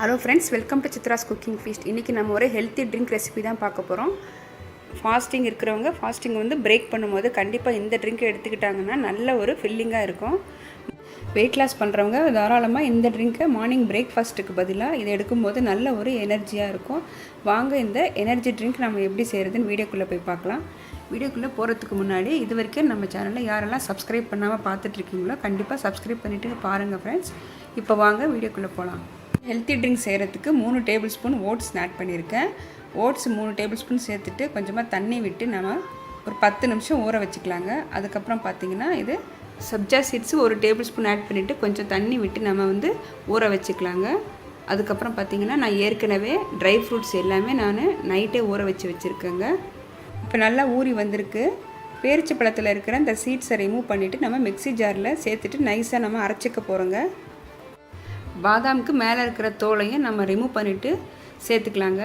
Hello friends welcome to Chitra's cooking feast இன்றைக்கி நம்ம ஒரு ஹெல்த்தி ட்ரிங்க் ரெசிபி தான் பார்க்க போகிறோம் ஃபாஸ்டிங் இருக்கிறவங்க ஃபாஸ்டிங் வந்து பிரேக் பண்ணும்போது கண்டிப்பாக இந்த ட்ரிங்க் எடுத்துக்கிட்டாங்கன்னா நல்ல ஒரு ஃபில்லிங்காக இருக்கும். வெயிட் லாஸ் பண்ணுறவங்க தாராளமாக இந்த ட்ரிங்க்கை மார்னிங் பிரேக்ஃபாஸ்ட்டுக்கு பதிலாக இதை எடுக்கும்போது நல்ல ஒரு எனர்ஜியாக இருக்கும். வாங்க இந்த எனர்ஜி ட்ரிங்க் நம்ம எப்படி செய்கிறதுன்னு வீடியோக்குள்ளே போய் பார்க்கலாம். வீடியோக்குள்ளே போகிறதுக்கு முன்னாடி இது வரைக்கும் நம்ம சேனலில் யாரெல்லாம் சப்ஸ்கிரைப் பண்ணாமல் பார்த்துட்ருக்கீங்களோ கண்டிப்பாக சப்ஸ்கிரைப் பண்ணிவிட்டு பாருங்கள் ஃப்ரெண்ட்ஸ் இப்போ வாங்க வீடியோக்குள்ளே போகலாம் ஹெல்த்தி ட்ரிங்க் செய்கிறதுக்கு மூணு டேபிள் ஸ்பூன் ஓட்ஸ் ஆட் பண்ணியிருக்கேன். ஓட்ஸ் மூணு டேபிள் ஸ்பூன் சேர்த்துட்டு கொஞ்சமாக தண்ணி விட்டு நம்ம ஒரு பத்து நிமிஷம் ஊற வச்சுக்கலாங்க. அதுக்கப்புறம் பார்த்தீங்கன்னா இது சப்ஜா சீட்ஸு ஒரு டேபிள் ஸ்பூன் ஆட் பண்ணிவிட்டு கொஞ்சம் தண்ணி விட்டு நம்ம வந்து ஊற வச்சுக்கலாங்க. அதுக்கப்புறம் பார்த்தீங்கன்னா நான் ஏற்கனவே ட்ரை ஃப்ரூட்ஸ் எல்லாமே நான் நைட்டே ஊற வச்சு வச்சுருக்கேங்க. இப்போ நல்லா ஊறி வந்திருக்கு. பேரிச்சை பழத்தில் இருக்கிற அந்த சீட்ஸை ரிமூவ் பண்ணிவிட்டு நம்ம மிக்ஸி ஜாரில் சேர்த்துட்டு நைஸாக நம்ம அரைச்சிக்க போகிறோங்க பாதாமுக்கு மேலே இருக்கிற தோலையும் நம்ம ரிமூவ் பண்ணிவிட்டு சேர்த்துக்கலாங்க.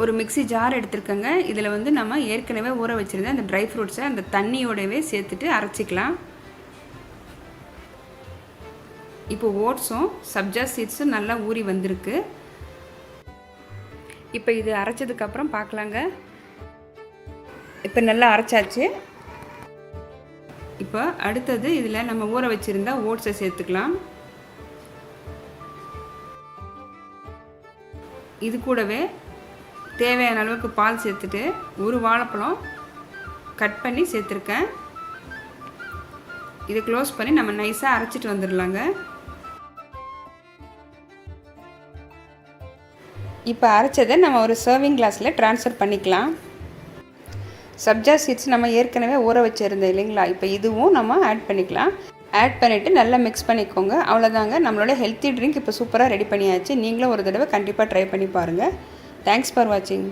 ஒரு மிக்ஸி ஜார் எடுத்துருக்கோங்க. இதில் வந்து நம்ம ஏற்கனவே ஊற வச்சுருந்த அந்த ட்ரை ஃப்ரூட்ஸை அந்த தண்ணியோடவே சேர்த்துட்டு அரைச்சிக்கலாம். இப்போ ஓட்ஸும் சப்ஜா சீட்ஸும் நல்லா ஊறி வந்திருக்கு. இப்போ இது அரைச்சதுக்கப்புறம் பார்க்கலாங்க. இப்போ நல்லா அரைச்சாச்சு. இப்போ அடுத்தது இதில் நம்ம ஊற வச்சுருந்தா ஓட்ஸை சேர்த்துக்கலாம். இது கூடவே தேவையான அளவுக்கு பால் சேர்த்துட்டு ஒரு வாழைப்பழம் கட் பண்ணி சேர்த்துருக்கேன். இதை க்ளோஸ் பண்ணி நம்ம நைஸாக அரைச்சிட்டு வந்துடலாங்க. இப்போ அரைச்சதை நம்ம ஒரு சர்விங் கிளாஸில் ட்ரான்ஸ்ஃபர் பண்ணிக்கலாம். சப்ஜா சீட்ஸ் நம்ம ஏற்கனவே ஊற வச்சுருந்தோம் இல்லைங்களா? இப்போ இதுவும் நம்ம ஆட் பண்ணிக்கலாம். ஆட் பண்ணிவிட்டு நல்லா மிக்ஸ் பண்ணிக்கோங்க. அவ்வளோதாங்க நம்மளோட ஹெல்த்தி ட்ரிங்க் இப்போ சூப்பராக ரெடி பண்ணியாச்சு. நீங்களும் ஒரு தடவை கண்டிப்பாக ட்ரை பண்ணி பாருங்கள் தேங்க்ஸ் ஃபார் வாட்சிங்